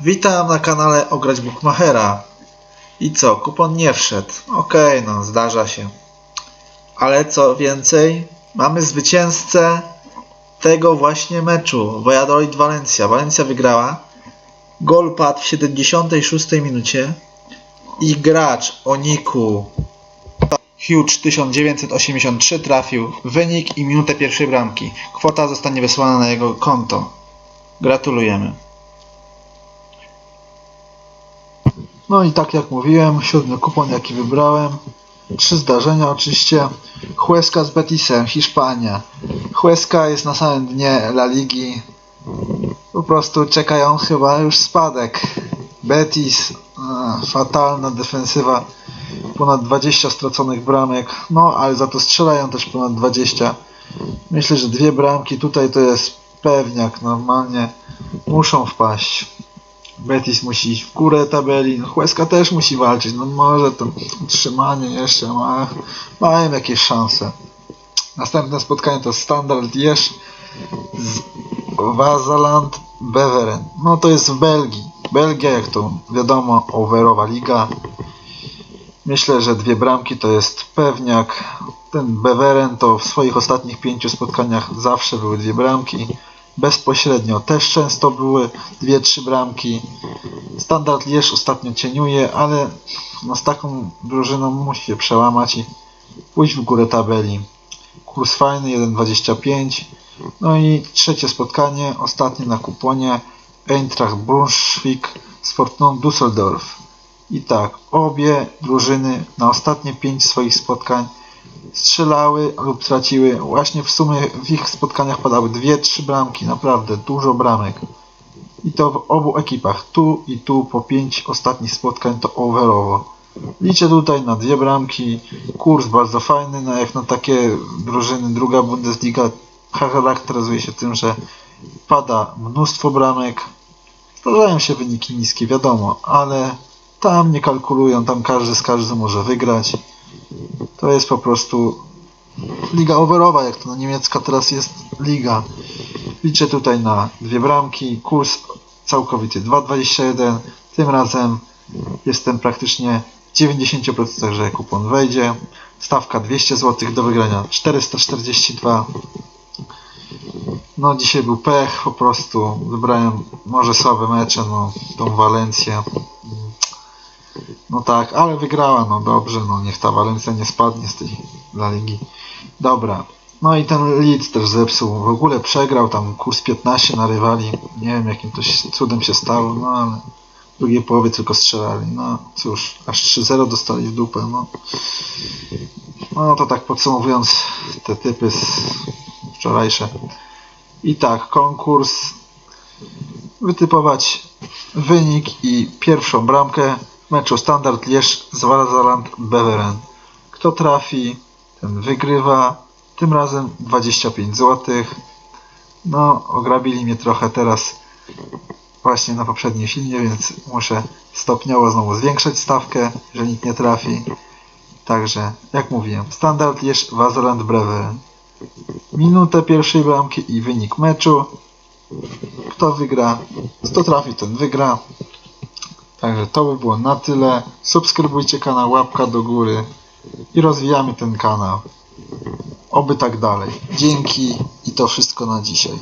Witam na kanale Ograć Bookmachera. I co, kupon nie wszedł. Okej, no zdarza się. Ale co więcej, mamy zwycięzcę tego właśnie meczu. Valladolid Valencia. Valencia wygrała. Gol padł w 76 minucie. I gracz o niku Huge 1983 trafił wynik i minutę pierwszej bramki. Kwota zostanie wysłana na jego konto. Gratulujemy. No i tak jak mówiłem, siódmy kupon jaki wybrałem. Trzy zdarzenia oczywiście. Huesca z Betisem, Hiszpania. Huesca jest na samym dnie La Ligi. Po prostu czekają chyba już spadek. Betis, a, fatalna defensywa. Ponad 20 straconych bramek. No, ale za to strzelają też ponad 20. Myślę, że dwie bramki tutaj to jest pewniak. Normalnie muszą wpaść. Betis musi iść w górę tabeli, no Huesca też musi walczyć, no może to utrzymanie jeszcze ma, mają jakieś szanse. Następne spotkanie to Standard Liège z Vazaland Beveren. No to jest w Belgii. Belgia, jak to wiadomo, overowa liga. Myślę, że dwie bramki to jest pewniak. Ten Beveren to w swoich ostatnich pięciu spotkaniach zawsze były dwie bramki bezpośrednio też często były dwie, trzy bramki. Standard Lierz ostatnio cieniuje, ale no z taką drużyną musi się przełamać i pójść w górę tabeli. Kurs fajny 1,25. No i trzecie spotkanie, ostatnie na kuponie Eintracht Braunschweig z Fortuną Düsseldorf. I tak, obie drużyny na ostatnie pięć swoich spotkań strzelały lub traciły. Właśnie w sumie w ich spotkaniach padały dwie, trzy bramki, naprawdę dużo bramek. I to w obu ekipach, tu i tu po pięć ostatnich spotkań to overowo. Liczę tutaj na dwie bramki, kurs bardzo fajny, no jak na takie drużyny, druga Bundesliga charakteryzuje się tym, że pada mnóstwo bramek. Zdarzają się wyniki niskie, wiadomo, ale tam nie kalkulują, tam każdy z każdym może wygrać. To jest po prostu liga overowa, jak to na niemiecka teraz jest liga. Liczę tutaj na dwie bramki, kurs całkowity 2,21. Tym razem jestem praktycznie w 90% że kupon wejdzie. Stawka 200 zł do wygrania 442. No dzisiaj był pech po prostu. Wybrałem może słabe mecze, no tą Walencję. No tak, ale wygrała, no dobrze, no niech ta Walencja nie spadnie z tej Ligi. Dobra. No i ten Leeds też zepsuł. W ogóle przegrał tam kurs 15 na rywali. Nie wiem jakim to się, cudem się stało, no ale w drugiej połowie tylko strzelali. No cóż, aż 3-0 dostali w dupę, no. No to tak podsumowując te typy z wczorajsze. I tak, konkurs wytypować wynik i pierwszą bramkę meczu Standard Lierz z Vazaland Beveren. Kto trafi, ten wygrywa. Tym razem 25 zł. No, ograbili mnie trochę teraz właśnie na poprzednim filmie, więc muszę stopniowo znowu zwiększać stawkę, że nikt nie trafi. Także, jak mówiłem, Standard Lierz Vazaland Beveren. Minutę pierwszej bramki i wynik meczu. Kto wygra, kto trafi, ten wygra. Także to by było na tyle. Subskrybujcie kanał, łapka do góry i rozwijamy ten kanał. Oby tak dalej. Dzięki i to wszystko na dzisiaj.